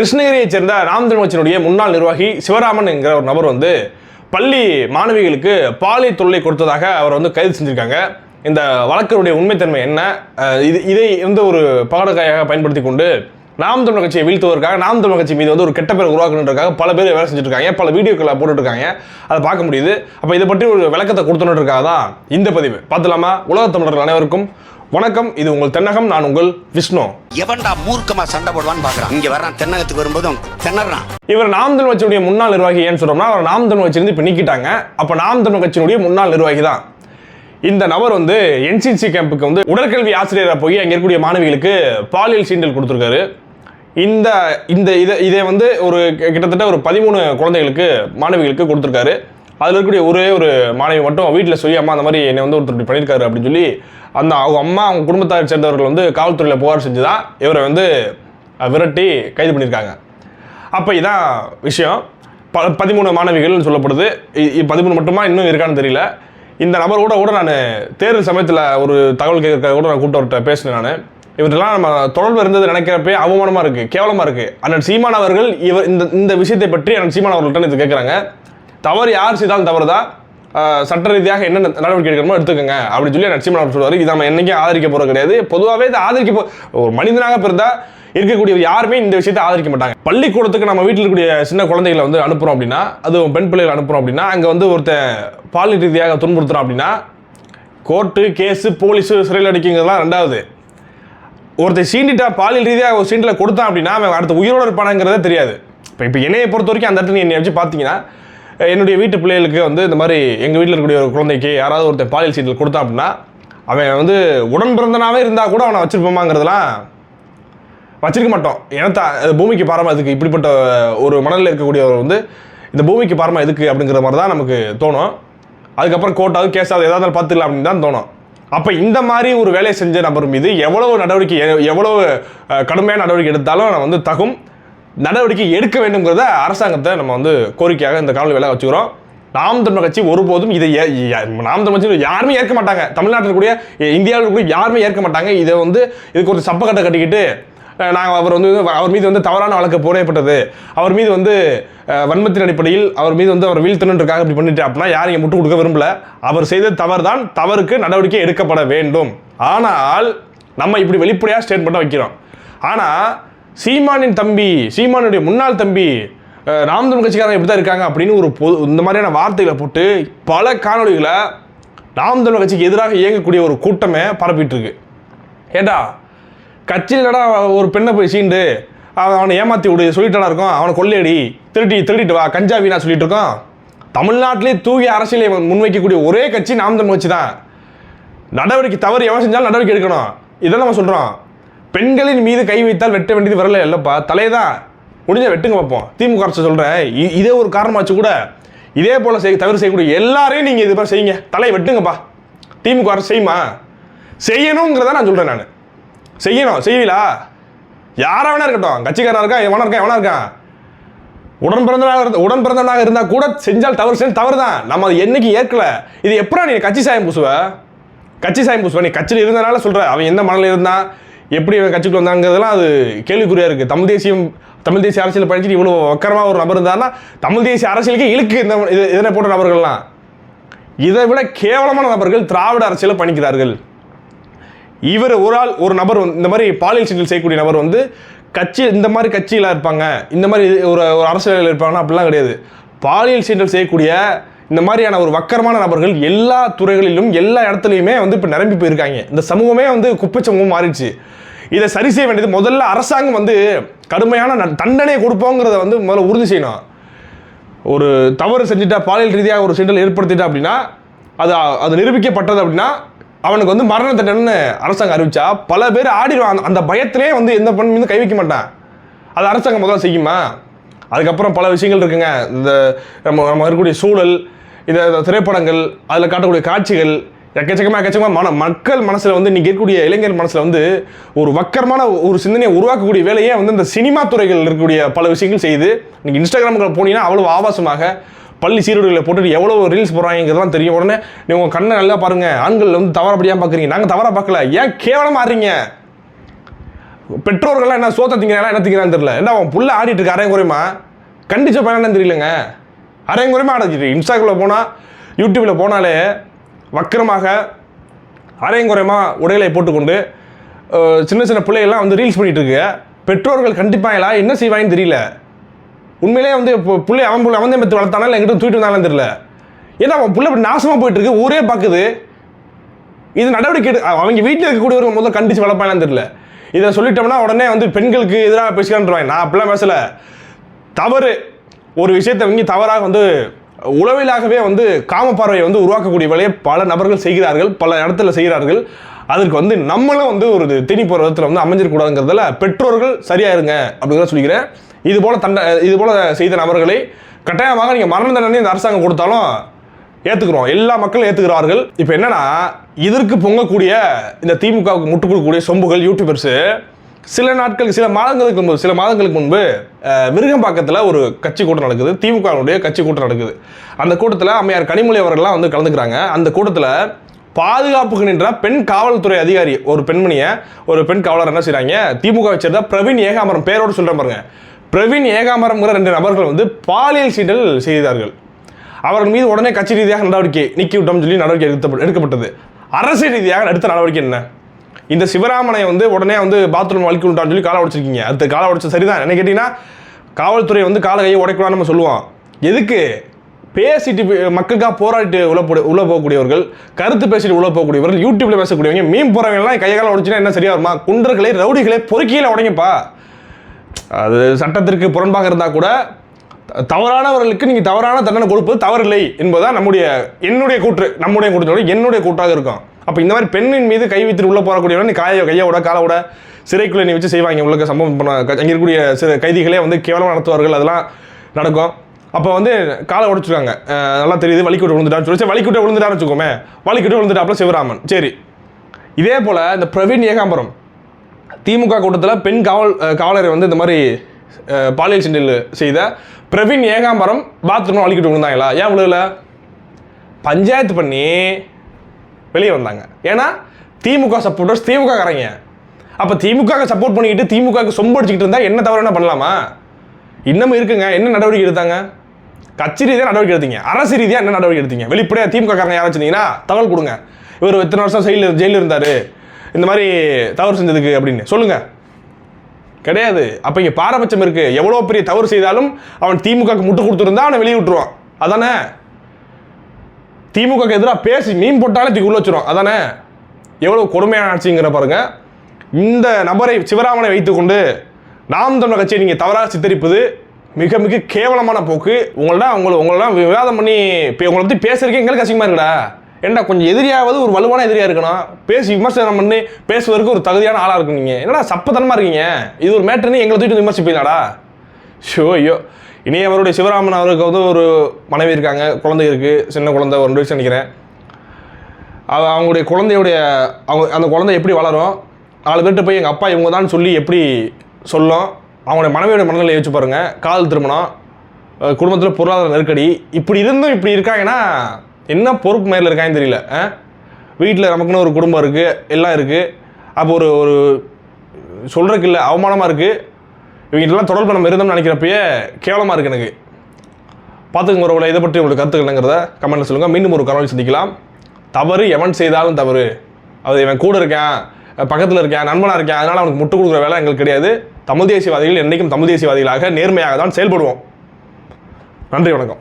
கிருஷ்ணகிரியைச் சேர்ந்த ராம்தன்வச்சனுடைய முன்னாள் நிர்வாகி சிவராமன் என்கிற ஒரு நபர் வந்து பள்ளி மாணவிகளுக்கு பாலியல் தொல்லை கொடுத்ததாக அவர் வந்து கைது செஞ்சுருக்காங்க. இந்த வழக்கருடைய உண்மைத்தன்மை என்ன? இது இதை வந்து ஒரு பகடக்காயாக பயன்படுத்தி கொண்டு நாம் தமிழ் கட்சியை வீழ்த்துவதற்காக நாம் தமிழ் கட்சி மீது வந்து ஒரு கெட்ட பேர் உருவாக்கணுன்றக்காக பல பேர் வேலை செஞ்சுட்டு இருக்காங்க பல வீடியோக்களை போட்டுருக்காங்க அதை பார்க்க முடியுது. அப்போ இதை பற்றி ஒரு விளக்கத்தை கொடுத்துனுன்றதுக்காக தான் இந்த பதிவு. பார்த்துலாமா உலக தமிழர்கள் அனைவருக்கும் வணக்கம் இது உங்கள் தென்னகம் நான் உங்கள் விஷ்ணு. எவன்டா மூர்க்கமா சண்டை போடுவான்னு பாக்குறான். இங்க வர்றான் தென்னகத்துக்கு வரும்போதும் திணறான் இவர் நாம் தமிழ் கட்சியுடைய முன்னாள் நிர்வாகி ஏன்னு சொல்றோம்னா அவர் நாம் தமிழ் கட்சியிலிருந்து இப்போ நீக்கிட்டாங்க. அப்போ நாம் தமிழ் கட்சியினுடைய முன்னாள் நிர்வாகி தான். இந்த நபர் வந்து என்சிசி கேம்புக்கு வந்து உடற்கல்வி ஆசிரியராக போய் அங்கே இருக்கக்கூடிய மாணவிகளுக்கு பாலியல் சீண்டல் கொடுத்துருக்காரு. இந்த இந்த இதை இதை வந்து ஒரு கிட்டத்தட்ட ஒரு பதிமூணு குழந்தைகளுக்கு மாணவிகளுக்கு கொடுத்துருக்காரு. அதில் இருக்கக்கூடிய ஒரே ஒரு மாணவி மட்டும் வீட்டில் சொல்லி அம்மா அந்த மாதிரி என்னை வந்து ஒருத்தர் பண்ணியிருக்காரு அப்படின்னு சொல்லி அந்த அவங்க அம்மா அவங்க குடும்பத்தை சேர்ந்தவர்கள் வந்து காவல்துறையில் புகார் செஞ்சு தான் இவரை வந்து விரட்டி கைது பண்ணியிருக்காங்க. அப்போ இதான் விஷயம். ப பதிமூணு மாணவிகள்னு சொல்லப்படுது. பதிமூணு மட்டுமா இன்னும் இருக்கான்னு தெரியல. இந்த நபரோட கூட நான் தேர்தல் சமயத்தில் ஒரு தகவல் கேட்க கூட நான் கூட்டவர்கிட்ட பேசினேன் நான். இவரெல்லாம் நம்ம தொடர்பு இருந்தது நினைக்கிறப்பே அவமானமாக இருக்குது கேவலமாக இருக்குது அண்ணன் சீமான் அவர்கள் இவர் இந்த இந்த விஷயத்தை பற்றி அண்ணன் சீமான் அவர்கள்ட்ட இது கேட்குறாங்க தவறு யார் செய்தாலும் தவறு தான் சட்ட ரீதியாக என்ன நடவடிக்கை எடுக்கணுமோ எடுத்துக்கோங்க அப்படின்னு சொல்லி நரசிம்மன் அவர் சொல்லுவார். இது நம்ம என்னைக்கும் ஆதரிக்க போகிறது கிடையாது. பொதுவாகவே இதை ஆதரிக்க போ ஒரு மனிதனாக பிறந்தா இருக்கக்கூடிய யாருமே இந்த விஷயத்தை ஆதரிக்க மாட்டாங்க. பள்ளிக்கூடத்துக்கு நம்ம வீட்டில் இருக்கக்கூடிய சின்ன குழந்தைகளை வந்து அனுப்புகிறோம் அப்படின்னா அதுவும் பெண் பிள்ளைகளை அனுப்புகிறோம் அப்படின்னா அங்கே வந்து ஒருத்த பாலியல் ரீதியாக துன்புறுத்துறோம் அப்படின்னா கோர்ட்டு கேஸு போலீஸு சிறையில் அடிக்குங்கிறதுலாம் ரெண்டாவது. ஒருத்தர் சீண்டிட்டா பாலியல் ரீதியாக ஒரு சீண்டில் கொடுத்தான் அப்படின்னா அவன் அடுத்த உயிரோடு இருப்பானாங்கிறதே தெரியாது. இப்போ இப்போ என்னையை பொறுத்த வரைக்கும் அந்த இடத்துல நீ என்னை வச்சு பார்த்தீங்கன்னா என்னுடைய வீட்டு பிள்ளைகளுக்கு வந்து இந்த மாதிரி எங்கள் வீட்டில் இருக்கக்கூடிய ஒரு குழந்தைக்கு யாராவது ஒருத்தர் பாலியல் சீட்டில் கொடுத்தான் அப்படின்னா அவன் வந்து உடன் பிறந்தனாவே இருந்தால் கூட அவனை வச்சிருப்போமாங்கிறதுலாம் வச்சிருக்க மாட்டோம். ஏன்னா அது பூமிக்கு பாரமாக இதுக்கு இப்படிப்பட்ட ஒரு மணலில் இருக்கக்கூடியவர் வந்து இந்த பூமிக்கு பாரமாக எதுக்கு அப்படிங்கிற மாதிரி தான் நமக்கு தோணும். அதுக்கப்புறம் கோர்ட்டாவது கேஸாவது ஏதாவது பார்த்துக்கலாம் அப்படின்னு தான் தோணும். அப்போ இந்த மாதிரி ஒரு வேலையை செஞ்ச நபர் மீது எவ்வளவு நடவடிக்கை எவ்வளவு கடுமையான நடவடிக்கை எடுத்தாலும் நான் வந்து தகும். நடவடிக்கை எடுக்க வேண்டும்ங்கிறத அரசாங்கத்தை நம்ம வந்து கோரிக்கையாக இந்த காவல் வேலை வச்சுக்கிறோம். நாம் தமிழ் கட்சி ஒருபோதும் இதை ஏ- நாம் தமிழ் கட்சி யாருமே ஏற்க மாட்டாங்க. தமிழ்நாட்டில் கூடிய இந்தியாவில் இருக்கக்கூடிய யாருமே ஏற்க மாட்டாங்க. இதை வந்து இதுக்கு ஒரு சப்பக்கட்டை கட்டிக்கிட்டு நாங்கள் அவர் வந்து அவர் மீது வந்து தவறான வழக்கு போடப்பட்டது. அவர் மீது வந்து வன்மத்தின் அடிப்படையில் அவர் மீது வந்து அவர் வீழ்த்தணுன்றக்காக இப்படி பண்ணிட்டு அப்படின்னா யாரும் இங்கே முட்டு கொடுக்க விரும்பல. அவர் செய்த தவறு தான் தவறுக்கு நடவடிக்கை எடுக்கப்பட வேண்டும். ஆனால் நம்ம இப்படி வெளிப்படையாக ஸ்டேட்மெண்ட்டாக வைக்கிறோம். ஆனால் சீமானின் தம்பி சீமானுடைய முன்னாள் தம்பி ராம்தம் நாம் கட்சிக்காரங்க இப்படி தான் இருக்காங்க அப்படின்னு ஒரு பொது இந்த மாதிரியான வார்த்தைகளை போட்டு பல காணொளிகளை ராம்தம் கட்சிக்கு எதிராக இயங்கக்கூடிய ஒரு கூட்டமே பரப்பிட்டு இருக்கு ஏண்டா கட்சியிலடா ஒரு பெண்ணை போய் சீண்டு அவனை ஏமாத்தி விடு சொல்லிட்டானா இருக்கும் அவனை கொள்ளையடி திருட்டி திருடிட்டு வா கஞ்சா வீணா சொல்லிட்டு இருக்கோம். தமிழ்நாட்டிலே தூய அரசியலை முன்வைக்கக்கூடிய ஒரே கட்சி நாம் தமிழ் கட்சி தான் நடவடிக்கை தவறு எவன் செஞ்சாலும் நடவடிக்கை எடுக்கணும். இதெல்லாம் நம்ம சொல்கிறோம் பெண்களின் மீது கை வைத்தால் வெட்ட வேண்டியது வரல இல்லைப்பா தலைதான் முடிஞ்ச வெட்டுங்க பார்ப்போம். திமுக அரசு சொல்கிறேன் இதே ஒரு காரணமாச்சு கூட இதே போல் செய் தவறு செய்யக்கூடிய எல்லாரையும் நீங்கள் இது மாதிரி செய்யுங்க. தலையை வெட்டுங்கப்பா. திமுக அரசு செய்யுமா? செய்யணுங்கிறத நான் சொல்கிறேன் நான். செய்யணும். செய்வீங்களா யாராக வேணா இருக்கட்டும். கட்சிக்காரனாக இருக்கா? எவனா இருக்கான் எவனா இருக்கான்? உடன் பிறந்தனாக இருந்த உடன் பிறந்தனாக இருந்தால் கூட செஞ்சால் தவறு செஞ்சு தவறு தான் நம்ம அதை என்றைக்கு ஏற்கல. இது எப்படா நீ கட்சி சாயம் பூசுவ? கட்சி சாயம் பூசுவ? நீ கட்சியில் இருந்தனால சொல்கிற அவன் எந்த மனநிலையில் இருந்தான்? எப்படி இவன் கட்சிக்கு வந்தாங்கிறதெல்லாம் அது கேள்விக்குறியா இருக்குது தமிழ் தேசியம் தமிழ் தேசிய அரசியல் படிச்சுட்டு இவ்வளோ வக்கரமாக ஒரு நபர் இருந்தாருன்னா தமிழ் தேசிய அரசியலுக்கு இழுக்கு இந்த இது இதனை போன்ற நபர்கள்லாம். இதை விட கேவலமான நபர்கள் திராவிட அரசியலை பணிக்கிறார்கள். இவர் ஒரு ஆள் ஒரு நபர் வந்து இந்த மாதிரி பாலியல் சீட்டில் செய்யக்கூடிய நபர் வந்து கட்சி இந்த மாதிரி கட்சியில் இருப்பாங்க. இந்த மாதிரி ஒரு ஒரு அரசியலில் இருப்பாங்கன்னா அப்படிலாம் கிடையாது. பாலியல் சீற்றல் செய்யக்கூடிய இந்த மாதிரியான ஒரு வக்கரமான நபர்கள் எல்லா துறைகளிலும் எல்லா இடத்துலையுமே வந்து இப்போ நிரம்பி போயிருக்காங்க. இந்த சமூகமே வந்து குப்பை சமூகம் மாறிடுச்சு. இதை சரி செய்ய வேண்டியது முதல்ல அரசாங்கம் வந்து கடுமையான தண்டனை கொடுப்போங்கிறத வந்து முதல்ல உறுதி செய்யணும். ஒரு தவறு செஞ்சுட்டா பாலியல் ரீதியாக ஒரு சிண்டல் ஏற்படுத்திட்டா அப்படின்னா அது அது நிரூபிக்கப்பட்டது அப்படின்னா அவனுக்கு வந்து மரண தண்டனை அரசாங்கம் அறிவிச்சா பல பேர் ஆடிடுவான் அந்த- பயத்திலே வந்து எந்த பெண் மீது கை வைக்க மாட்டான். அது அரசாங்கம் முதல்ல செய்யுமா? அதுக்கப்புறம் பல விஷயங்கள் இருக்குங்க. இந்த நம்ம நம்ம இருக்கக்கூடிய சூழல் இந்த திரைப்படங்கள் அதில் காட்டக்கூடிய காட்சிகள் எக்கச்சக்கமாக எக்கச்சக்கமாக மன மக்கள் மனசில் வந்து இன்னைக்கு இருக்கக்கூடிய இளைஞர் மனசில் வந்து ஒரு வக்கரமான ஒரு சிந்தனையை உருவாக்கக்கூடிய வேலையே வந்து இந்த சினிமா துறைகள் இருக்கக்கூடிய பல விஷயங்கள் செய்யுது. நீங்கள் இன்ஸ்டாகிராமுக்குள்ள போனீங்கன்னா அவ்வளோ ஆபாசமாக பள்ளி சீருடைகளை போட்டுட்டு எவ்வளோ ரீல்ஸ் போடுறாங்கிறதெல்லாம் தெரியும். உடனே நீ உங்கள் கண்ணை நல்லா பாருங்கள் ஆண்கள் வந்து தவறப்படியாக பார்க்குறீங்க நாங்கள் தவறாக பார்க்கல. ஏன் கேவலமாக ஆடுறீங்க? பெற்றோர்கள்லாம் என்ன சோத்த திங்கிறாங்களா என்ன திங்கிறான்னு தெரியல. என்ன அவன் புள்ள ஆடிட்டு இருக்க குறையுமா கண்டிச்ச பையன் என்னன்னு தெரியலங்க. அரையும் அடைஞ்சிட்டு ஆடிச்சிட்டு போனால் யூடியூப்பில் போனாலே வக்கரமாக அரையும் உடைகளை போட்டுக்கொண்டு சின்ன சின்ன பிள்ளைகள்லாம் வந்து ரீல்ஸ் பண்ணிகிட்டு இருக்கு பெற்றோர்கள் கண்டிப்பாங்களா என்ன செய்வாங்கன்னு தெரியல. உண்மையிலே வந்து இப்போ பிள்ளை அவன் பிள்ளை அவன் தான் வளர்த்தானா இல்லை எங்கிட்ட தூக்கிட்டு வந்தாலும் தெரியல. ஏன்னா அவன் பிள்ளை இப்படி நாசமாக போயிட்டுருக்கு ஊரே பார்க்குது இது நடவடிக்கை எடு அவங்க வீட்டில் இருக்கக்கூடியவர்கள் முதல்ல கண்டிச்சு வளர்ப்பாங்கன்னு தெரியல. இதை சொல்லிட்டோம்னா உடனே வந்து பெண்களுக்கு எதிராக பேசுகிறான்றாங்க நான் அப்படிலாம் பேசலை. தவறு. ஒரு விஷயத்தை இவங்க தவறாக வந்து உளவிலாகவே வந்து காமப்பார்வையை வந்து உருவாக்கக்கூடிய வேலையை பல நபர்கள் செய்கிறார்கள் பல இடத்துல செய்கிறார்கள். அதற்கு வந்து நம்மளும் வந்து ஒரு திணி போகிற விதத்தில் வந்து அமைஞ்சிடக்கூடாதுங்கிறதுல பெற்றோர்கள் சரியாயிருங்க அப்படிங்கிறத சொல்லிக்கிறேன். இது போல தண்ட இது போல செய்த நபர்களை கட்டாயமாக நீங்கள் மரண தண்டனை இந்த அரசாங்கம் கொடுத்தாலும் ஏற்றுக்கிறோம் எல்லா மக்களும் ஏற்றுக்கிறார்கள் இப்போ என்னென்னா இதற்கு பொங்கக்கூடிய இந்த திமுகவுக்கு முட்டுக் கொடுக்கக்கூடிய சொம்புகள் யூடியூபர்ஸு சில நாட்களுக்கு சில மாதங்களுக்கு முன்பு சில மாதங்களுக்கு முன்பு விருகம்பாக்கத்தில் ஒரு கட்சி கூட்டம் நடக்குது. திமுகவுடைய கட்சி கூட்டம் நடக்குது. அந்த கூட்டத்தில் அம்மையார் கனிமொழி அவர்கள்லாம் வந்து கலந்துக்கிறாங்க. அந்த கூட்டத்தில் பாதுகாப்புக்கு நின்ற பெண் காவல்துறை அதிகாரி ஒரு பெண்மணியை ஒரு பெண் காவலர் என்ன செய்கிறாங்க திமுக வச்சிருந்தா பிரவீன் ஏகாம்பரம் பேரோடு சொல்கிறேன் பாருங்க. பிரவீன் ஏகாம்பரம்ங்கிற ரெண்டு நபர்கள் வந்து பாலியல் சீண்டல் செய்தார்கள். அவர்கள் மீது உடனே கட்சி ரீதியாக நடவடிக்கை நீக்கி விட்டோம்னு சொல்லி நடவடிக்கை எடுத்த எடுக்கப்பட்டது. அரசு ரீதியாக எடுத்த நடவடிக்கை என்ன? இந்த சிவராமனை வந்து உடனே வந்து பாத்ரூம் வலிக்கி விட்டான்னு சொல்லி காலை உடைச்சிருக்கீங்க. அடுத்த காலை உடைச்சது சரிதான். என்ன கேட்டிங்கன்னா காவல்துறை வந்து காலை கையை உடைக்கூடாது நம்ம சொல்லுவோம். எதுக்கு? பேசிட்டு மக்களுக்காக போராடிட்டு உள்ள போட உள்ள போகக்கூடியவர்கள் கருத்து பேசிட்டு உள்ள போகக்கூடியவர்கள் யூடியூப்ல பேசக்கூடியவங்க மீன் போறவங்கலாம் கையகால காலை உடைச்சுன்னா என்ன சரியா வருமா? குண்டர்களை ரவுடிகளை பொறுக்கியில் உடைங்கப்பா. அது சட்டத்திற்கு புறம்பாக இருந்தால் கூட த- தவறானவர்களுக்கு நீங்கள் தவறான தண்டனை கொடுப்பது தவறில்லை என்பதுதான் நம்முடைய என்னுடைய கூற்று. நம்முடைய கூற்று என்னுடைய கூட்டாக இருக்கும். அப்போ இந்த மாதிரி பெண்ணின் மீது கை வைத்து உள்ளே போகக்கூடியவங்க நீ காய கையை விட காலை விட சிறைக்குள்ளே நீ வச்சு செய்வாங்க. உள்ள சம்பவம் பண்ண அங்கே இருக்கக்கூடிய சில கைதிகளே வந்து கேவலமாக நடத்துவார்கள். அதெல்லாம் நடக்கும். அப்போ வந்து காலை உடச்சிருக்காங்க. நல்லா தெரியுது வலிக்கூட்ட விழுந்துட்டான்னு சொல்லி சரி விழுந்துட்டான்னு வச்சுக்கோமே. வலிக்கூட்ட விழுந்துட்டாப்புல சிவராமன். சரி. இதே போல் இந்த பிரவீன் ஏகாம்பரம் திமுக கூட்டத்தில் பெண் காவல் காவலரை வந்து இந்த மாதிரி பாலியல் சிண்டில் செய்த பிரவீன் ஏகாம்பரம் பாத்ரூம் வலிக்கிட்டு விழுந்தாங்களா? ஏன் விழுகல? பஞ்சாயத்து பண்ணி வெளியே வந்தாங்க. ஏன்னா திமுக சப்போர்ட்டர்ஸ் திமுக காரங்க அப்போ திமுக சப்போர்ட் பண்ணிக்கிட்டு திமுகவுக்கு சொம்பு அடிச்சுக்கிட்டு இருந்தால் என்ன தவறு என்ன பண்ணலாமா? இன்னமும் இருக்குங்க. என்ன நடவடிக்கை எடுத்தாங்க? கட்சி ரீதியாக நடவடிக்கை எடுத்தீங்க. அரசு ரீதியாக என்ன நடவடிக்கை எடுத்தீங்க? வெளிப்படையாக திமுக காரங்க யாராவது வச்சிருந்தீங்கன்னா தகவல் கொடுங்க. இவர் எத்தனை வருஷம் ஜெயிலில் ஜெயிலில் இருந்தார். இந்த மாதிரி தவறு செஞ்சதுக்கு அப்படின்னு. சொல்லுங்க. கிடையாது. அப்போ இங்கே பாரபட்சம் இருக்குது எவ்வளோ பெரிய தவறு செய்தாலும் அவன் திமுகவுக்கு முட்டு கொடுத்துருந்தா அவனை வெளியே விட்டுருவான். அதானே? திமுக எதிராக பேசி மீன் போட்டாலே தூக்கி உள்ள வச்சிரும். அதானே? எவ்வளோ கொடுமையான ஆட்சிங்கிற பாருங்க. இந்த நபரை சிவராமனை வைத்துக்கொண்டு நாம் தமிழர் கட்சியை நீங்கள் தவறாக சித்தரிப்பது மிக மிக கேவலமான போக்கு. உங்கள்ட்ட உங்களை உங்களெல்லாம் விவாதம் பண்ணி இப்போ உங்களை பற்றி பேசுறதுக்கு எங்களுக்கு அசிங்கமாக இருக்குடா. ஏன்டா கொஞ்சம் எதிரியாவது ஒரு வலுவான எதிரியாக இருக்கணும். பேசி விமர்சனம் பண்ணி பேசுவதற்கு ஒரு தகுதியான ஆளாக இருக்கும் நீங்கள் என்னடா சப்பத்தனமாக இருக்கீங்க? இது ஒரு மேட்டர்னு எங்களை தூக்கிட்டு விமர்சிப்பீங்களாடா? ஷோ ஐயோ. இனி அவருடைய சிவராமன் அவருக்கு வந்து ஒரு மனைவி இருக்காங்க. குழந்தை இருக்குது சின்ன குழந்தை ஒரு ரெண்டு வயசு நினைக்கிறேன். அவ அவங்களுடைய குழந்தையுடைய அவங்க அந்த குழந்தை எப்படி வளரும்? நாலு பேர்கிட்ட போய் எங்கள் அப்பா இவங்க தான் சொல்லி எப்படி சொல்லும்? அவங்களுடைய மனைவியோட மனநிலை யோசிச்சு பாருங்கள் காதல் திருமணம் குடும்பத்தில் பொருளாதார நெருக்கடி. இப்படி இருந்தும் இப்படி இருக்காங்கன்னா என்ன பொறுப்பு மேலே இருக்காங்கன்னு தெரியல. வீட்டில் நமக்குன்னு ஒரு குடும்பம் இருக்குது எல்லாம் இருக்குது அப்போ ஒரு ஒரு சொல்கிறதுக்கு இல்லை அவமானமாக இருக்குது இவங்ககிட்டலாம் தொடர்பு நம்ம இருந்தோம்னு நினைக்கிறப்பயே கேவலமாக இருக்குது எனக்கு. பார்த்துக்கங்க உறவுகளை இதை பற்றி உங்களுக்கு கருத்துக்கள் என்னங்கிறத கமெண்ட்டில் சொல்லுங்கள் மீண்டும் ஒரு கனவில் சந்திக்கலாம். தவறு எவன் செய்தாலும் தவறு. அது இவன் கூட இருக்கேன் பக்கத்தில் இருக்கேன் நண்பனாக இருக்கேன் அதனால் அவனுக்கு முட்டு கொடுக்குற வேலை எங்களுக்கு கிடையாது. தமிழ் தேசியவாதிகள் என்றைக்கும் தமிழ் தேசியவாதிகளாக நேர்மையாக தான் செயல்படுவோம். நன்றி வணக்கம்.